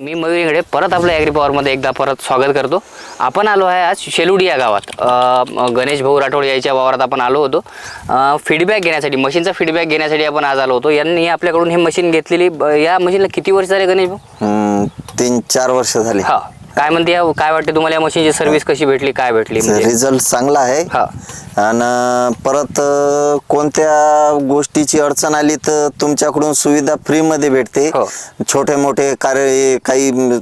मी मयूर इंगडे परत आपल्या ॲग्री पॉवरमध्ये एकदा परत स्वागत करतो. आपण आलो आहे आज शेलुडी या गावात गणेश भाऊ राठोड याच्या वावरात आपण आलो होतो. फीडबॅक घेण्यासाठी मशीनचा फीडबॅक घेण्यासाठी आपण आज आलो होतो. यांनी आपल्याकडून हे मशीन घेतलेली या मशीनला किती वर्ष झाले गणेश भाऊ? तीन चार वर्ष झाली. हा. काय म्हणते या- काय वाटते तुम्हाला या मशीनची सर्व्हिस कशी भेटली? काय भेटली म्हणजे? रिझल्ट चांगला आहे. हा. आणि परत अं, कोणत्या गोष्टीची अडचण आली तर तुमच्याकडून सुविधा फ्री मध्ये भेटते. हो. छोटे मोठे कार्य काही म,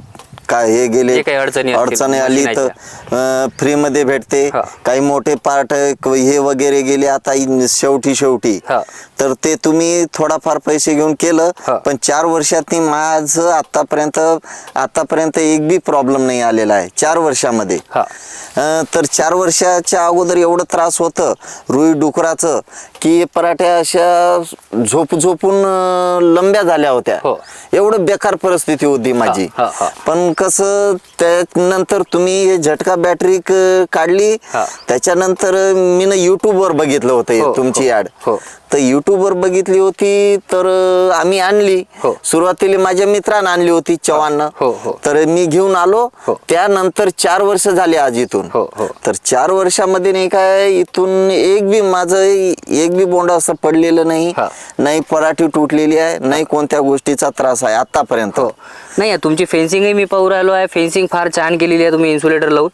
काय हे गेले जे काही अडचणी असतील अडचणी आली तर फ्री मध्ये भेटते हा. काही मोठे पार्ट हे वगैरे गेले आता इन- शेवटी शेवटी हा. तर ते तुम्ही थोडाफार पैसे घेऊन केलं. पण चार वर्षात माझं आतापर्यंत आतापर्यंत एक बी प्रॉब्लेम नाही आलेला आहे चार वर्षामध्ये हा. अं, तर चार वर्षाच्या अगोदर एवढं त्रास होतं रुई डुकराचं की पराठ्या अशा झोप झोपून अं, लंब्या झाल्या होत्या हो. एवढं बेकार परिस्थिती होती माझी हा, हा. पण कसं त्यानंतर तुम्ही हे झटका बॅटरी काढली. त्याच्यानंतर मी ना युट्यूबवर बघितलं होतं हे तुमची ऍड हो. तर युट्यूबवर बघितली होती तर आम्ही आणली हो. सुरुवातीला माझ्या मित्रानं आणली होती चव्हाणनं हो, हो. तर मी घेऊन आलो हो. त्यानंतर चार वर्ष झाले आज इथून हो, हो. तर चार वर्षामध्ये नाही काय इथून एक बी माझं एक बी बोंड असं पडलेलं नाही हा. नाही पराठी तुटलेली आहे नाही कोणत्या गोष्टीचा त्रास आहे आतापर्यंत हो नाही तुमची फेन्सिंगही मी पाहू राहिलो आहे फेन्सिंग फार छान केलेली आहे तुम्ही इन्सुलेटर लावून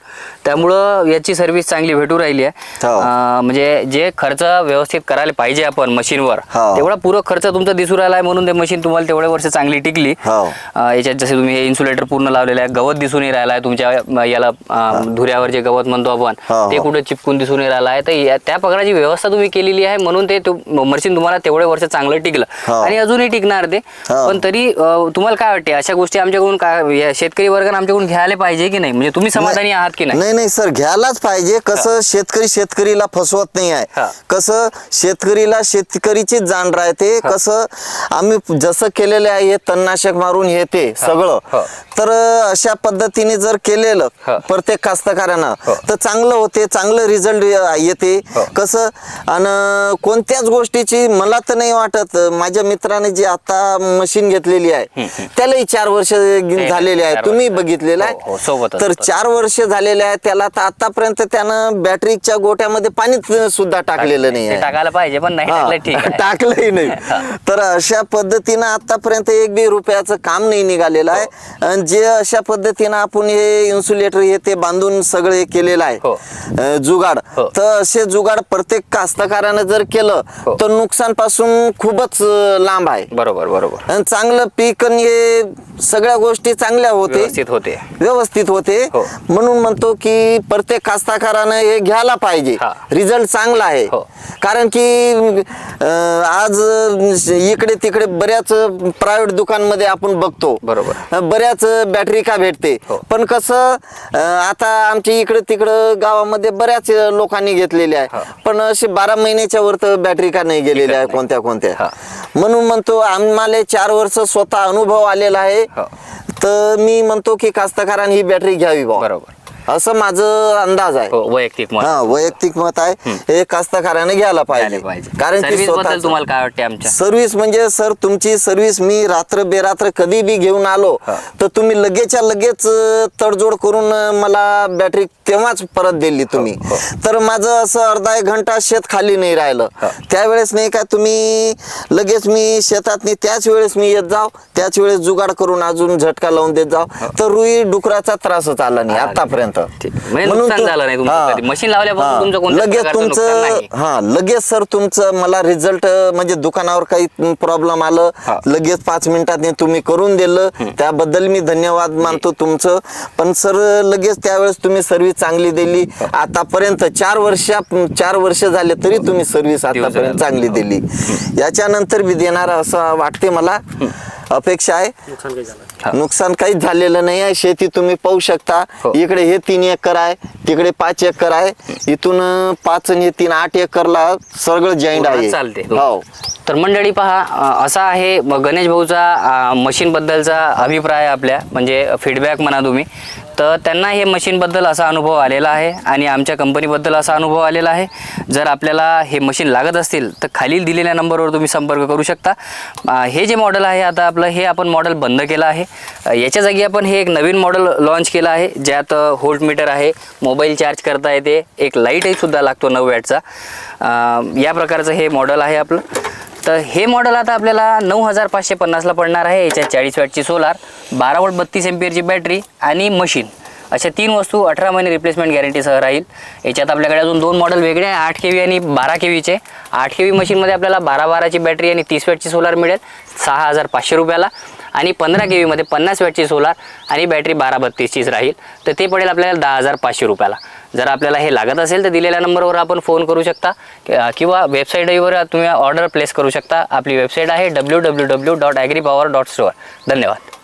त्यामुळं याची सर्व्हिस चांगली भेटू राहिली आहे हो. अं, म्हणजे जे खर्च व्यवस्थित करायला पाहिजे आपण मशीनवर हो. तेवढा पूरक खर्च तुमचा दिसू राहिला आहे म्हणून ते मशीन तुम्हाला तेवढे वर्ष चांगली टिकली हो. अं, याच्यात जसे तुम्ही हे इन्सुलेटर पूर्ण लावलेलं आहे गवत दिसून नाही राहिला आहे तुमच्या अं, याला अं, धुऱ्यावर जे गवत म्हणतो आपण हो, ते हो. कुठे चिपकून दिसून नाही राहिला आहे तर या- त्या प्रकारची व्यवस्था तुम्ही केलेली आहे म्हणून ते मशीन तुम्हाला तेवढे वर्ष चांगलं टिकलं हो. आणि अजूनही टिकणार ते हो. पण तरी अं, तुम्हाला काय वाटते अशा गोष्टी आमच्याकडून काय या शेतकरी वर्गाने आमच्याकडून घ्यायला पाहिजे की नाही म्हणजे तुम्ही समाधानी आहात की नाही नाही नाही सर घ्यायलाच पाहिजे कसं शेतकरी शेतकरीला फसवत नाही हा. आहे कसं शेतकरीला शेतकरीची जाण राहते कसं आम्ही जसं केलेलं आहे हे तणनाशक मारून हे ते सगळं हा. तर अशा पद्धतीने जर केलेलं हा. प्रत्येक कास्तकारानं हो. तर चांगलं होते चांगलं रिझल्ट येते हो. कसं आणि कोणत्याच गोष्टीची मला तर नाही वाटत माझ्या मित्राने जी आता मशीन घेतलेली आहे त्यालाही चार वर्ष झालेली आहे तुम्ही. बघितलेलं हो, हो, आहे सोबतच, तर. चार वर्ष झालेले आहे त्याला तर आतापर्यंत त्यानं बॅटरीच्या गोट्यामध्ये पाणी सुद्धा टाकलेलं नाही आहे टाकायला पाहिजे पण नाही हा, टाकलं ठीक आहे. टाकलंही नाही. तर अशा पद्धतीनं आतापर्यंत एक बी रुपयाचं काम नाही निघालेलं आहे. आणि जे अशा पद्धतीनं आपण हे इन्सुलेटर हे ते बांधून सगळे केलेलं आहे हो. अं, जुगाड. हो. तर असे जुगाड प्रत्येक कास्तकारानं जर केलं हो. तर नुकसानपासून खूपच अं, लांब आहे. बरोबर बरोबर. आणि चांगलं पीक आणि हे सगळ्या गोष्टी चांगल्या होते. व्यवस्थित होते. व्यवस्थित होते. हो. म्हणून म्हणतो की प्रत्येक कास्ताकारानं हे घ्यायला पाहिजे. हा. रिझल्ट चांगला आहे. हो. कारण की आज इकडे तिकडे बऱ्याच प्रायव्हेट दुकानमध्ये आपण बघतो बरोबर. बऱ्याच बॅटरी का भेटते हो. पण कसं आता आमच्या इकडे तिकडं गावामध्ये बऱ्याच लोकांनी घेतलेले आहे. पण असे बारा महिन्याच्या वर तर बॅटरी का नाही गेलेल्या आहे. कोणत्या कोणत्या. म्हणून म्हणतो आम्हाला चार वर्ष स्वतः अनुभव आलेला आहे हो. तर मी म्हणतो की कास्तकारांनी ही बॅटरी घ्यावी बरोबर असं माझं अंदाज आहे. हो वैयक्तिक मत. हा वैयक्तिक मत आहे. हे कास्तकाराने घ्यायला पाहिजे. कारण की सर्व्हिसबद्दल तुम्हाला काय वाटते आमच्या? सर्व्हिस म्हणजे सर तुमची सर्व्हिस मी रात्र बेरात्र कधी बी घेऊन आलो हा. तर तुम्ही लगेचच्या लगेच अं, तडजोड करून अं, मला बॅटरी तेव्हाच परत दिली तुम्ही. हो. तर माझं असं अर्धा एक घंटा शेत खाली नाही राहिलं. हा. त्यावेळेस नाही का तुम्ही लगेच मी शेतात नाही त्याच वेळेस मी येत जाव त्याच वेळेस जुगाड करून अजून झटका लावून देत जाव तर रुई डुकराचा त्रासच आला नाही. आतापर्यंत. म्हणजे नुकसान तु- झालं नाही तुमचं हा. कधी. मशीन लावल्यापासून हा. तुमचं कोणत्याच लगेच प्रकारचं नुकसान तुमचं नाही. हा लगेच सर तुमचं मला रिझल्ट म्हणजे दुकानावर काही प्रॉब्लेम आलं हा. लगेच पाच मिनिटात तुम्ही करून दिलं. त्याबद्दल मी धन्यवाद मानतो तुमचं. पण सर लगेच त्यावेळेस तुम्ही सर्व्हिस चांगली दिली. आतापर्यंत चार वर्षा चार वर्ष झाले तरी तुम्ही सर्व्हिस आतापर्यंत चांगली दिली. याच्यानंतर बी देणार असं वाटते मला. अपेक्षा आहे. नुकसान काहीच झालेलं नाही आहे. शेती तुम्ही पाहू शकता. हो. इकडे हे तीन एकर आहे तिकडे पाच एकर आहे. इथून पाच आणि हे तीन आठ एकरला सगळं जॉईंट आहे. चालते. हो. तर मंडळी पहा असा आहे गणेश भाऊचा अ, मशीनबद्दलचा अभिप्राय आपल्या म्हणजे फीडबॅक म्हणा तुम्ही. तर त्यांना हे मशीनबद्दल असा अनुभव आलेला आहे आणि आमच्या कंपनीबद्दल असा अनुभव आलेला आहे. जर आपल्याला हे मशीन लागत असतील तर खालील दिलेल्या नंबरवर तुम्ही संपर्क करू शकता. हे जे मॉडेल आहे आता आपलं हे आपण मॉडेल बंद केलं आहे. याच्या जागी आपण हे एक नवीन मॉडेल लॉन्च केलं आहे ज्यात होल्ट मीटर आहे मोबाईल चार्ज करता येते एक लाईटही सुद्धा लागतो नऊ वॅटचा. या प्रकारचं हे मॉडेल आहे आपलं. तर हे मॉडेल आता आपल्याला नऊ हजार पाचशे पन्नासला पडणार आहे. याच्यात चाळीस वॅटची सोलार बारा वोल्ट बत्तीस एमपीएरची बॅटरी आणि मशीन अशा तीन वस्तू अठरा महिने रिप्लेसमेंट गॅरंटीसह राहील. याच्यात आपल्याकडे अजून दोन मॉडेल वेगळे आहे आठ के व्ही आणि बारा के व्हीचे आठ के व्ही मशीनमध्ये आपल्याला बारा बाराची बॅटरी आणि तीस वॅटची सोलार मिळेल. सहा हजार पाचशे रुपयाला. आणि पंधरा के व्हीमध्ये पन्नास वॅटची सोलार आणि बॅटरी बारा बत्तीसचीच राहील. तर ते पडेल आपल्याला दहा हजार पाचशे रुपयाला. जर आपल्याला हे लागत असेल तर दिलेल्या नंबरवर आपण फोन करू शकता. किंवा वेबसाईटवर तुम्ही ऑर्डर प्लेस करू शकता. आपली वेबसाईट आहे W W W dot agri power dot store धन्यवाद.